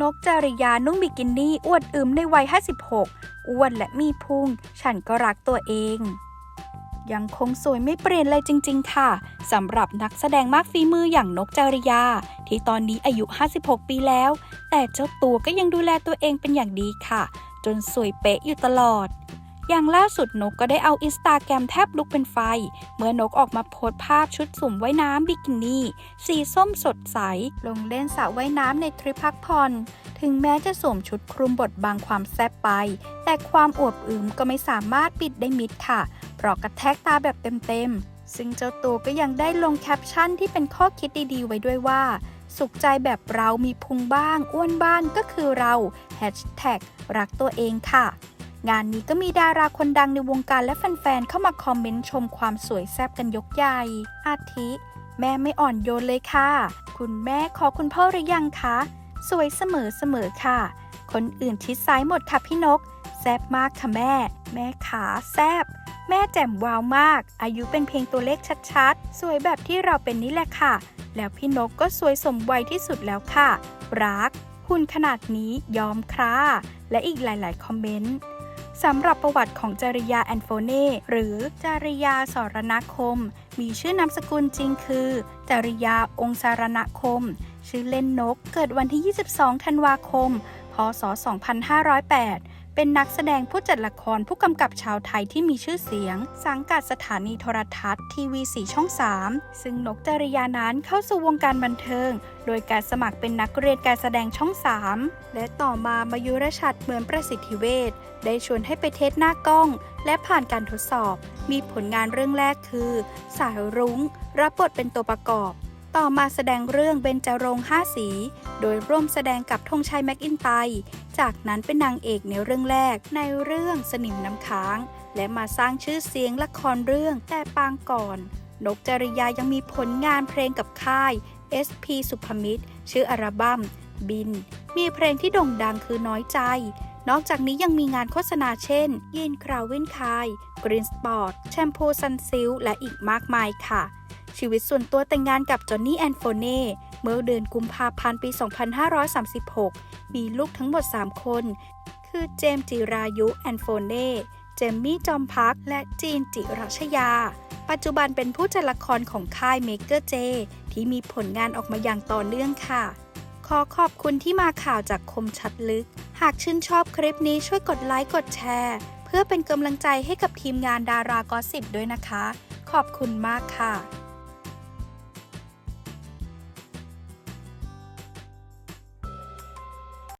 นกจาริยานุ่งบิกินี่อวดอึมในวัย 56 อ้วนและมีพุง ฉันก็รักตัวเอง ยังคงสวยไม่เปลี่ยนเลยจริง ๆ ค่ะสำหรับนักแสดงมากฝีมืออย่างนกจาริยา ที่ตอนนี้อายุ 56 ปีแล้ว แต่เจ้าตัวก็ยังดูแลตัวเองเป็นอย่างดีค่ะ จนสวยเป๊ะอยู่ตลอด อย่างล่าสุดนกก็ได้เอาอินสตาแกรมแทบลุกเป็นไฟ เมื่อนกออกมาโพสภาพชุดสุ่มว่ายน้ำบิกินี่ สีส้มสดใส ลงเล่นสระว่ายน้ำในทริปพักผ่อน ถึงแม้จะสวมชุดคลุมบทบางความแซ่บไป แต่ความอวบอึมก็ไม่สามารถปิดได้มิดค่ะ เพราะกระแทกตาแบบเต็มๆ ซึ่งเจ้าตัวก็ยังได้ลงแคปชั่นที่เป็นข้อคิดดีๆ ไว้ด้วยว่า สุขใจแบบเรามีพุงบ้าง อ้วนบ้างก็คือเรา Hashtag รักตัวเองค่ะ งานนี้ก็มีดาราคนดังในวงการและแฟนๆ เข้ามาคอมเมนต์ชมความสวยแซ่บกันยกใหญ่ อาทิ แม่ไม่อ่อนโยนเลยค่ะ คุณแม่ขอคุณพ่อหรือยังคะ สวยเสมอเสมอค่ะ คนอื่นชิดซ้ายหมดค่ะพี่นก แซบมากค่ะแม่ แม่ขาแซบแม่แจ่มวาวมาก อายุเป็นเพียงตัวเลขชัดๆ สวยแบบที่เราเป็นนี่แหละค่ะ แล้วพี่นกก็สวยสมวัยที่สุดแล้วค่ะ รักหุ่นขนาดนี้ยอมคราและอีกหลาย ๆ คอมเมนต์ สำหรับประวัติของจริยาแอนโฟเน่หรือจริยาสรณคม มีชื่อนามสกุลจริงคือ จริยาองค์สารณคม ชื่อเล่นนกเกิดวันที่ 22 ธันวาคม พศ 2508 เป็นนักแสดงผู้จัดละครผู้กำกับชาวไทยที่มีชื่อเสียง สังกัดสถานีโทรทัศน์ทีวีสีช่อง 3 ซึ่งนกจริยานั้นเข้าสู่วงการบันเทิง โดยการสมัครเป็นนักเรียนการแสดงช่อง 3 และต่อมามายุรชัดเหมือนประสิทธิเวชได้ชวนให้ไปเทสหน้ากล้อง และผ่านการทดสอบ มีผลงานเรื่องแรกคือ สายรุง้ง รับบทเป็นตัวประกอบ ต่อมาแสดงเรื่องเบญจรงห้าสี โดยร่วมแสดงกับธงชัยแม็กอินไต จากนั้นเป็นนางเอกในเรื่องแรกในเรื่องสนิมน้ำค้าง และมาสร้างชื่อเสียงละครเรื่องแต่ปางก่อน นกจริยายังมีผลงานเพลงกับค่าย SP สุภมิตร ชื่ออัลบั้มบิน มีเพลงที่โด่งดังคือน้อยใจ นอกจากนี้ยังมีงานโฆษณาเช่นยินคราวเวนคายกรีนสปอร์ตแชมพูซันซิลและอีกมากมายค่ะ ชีวิตส่วนตัวแต่งงานกับจอห์นนี่แอนโฟเน่เมื่อเดือนกุมภาพันธ์ปี 2536 มีลูกทั้งหมด 3 คน คือเจมส์จิรายุแอนโฟเน่เจมมี่จอมพักและจีนจิรัชยา ปัจจุบันเป็นผู้จัดละครของค่ายเมเกอร์เจที่มีผลงานออกมาอย่างต่อเนื่องค่ะ ขอขอบคุณที่มาข่าวจากคมชัดลึก หากชื่นชอบคลิปนี้ช่วยกดไลค์กดแชร์ เพื่อเป็นกำลังใจให้กับทีมงานดารากอสิบด้วยนะคะ ขอบคุณมากค่ะ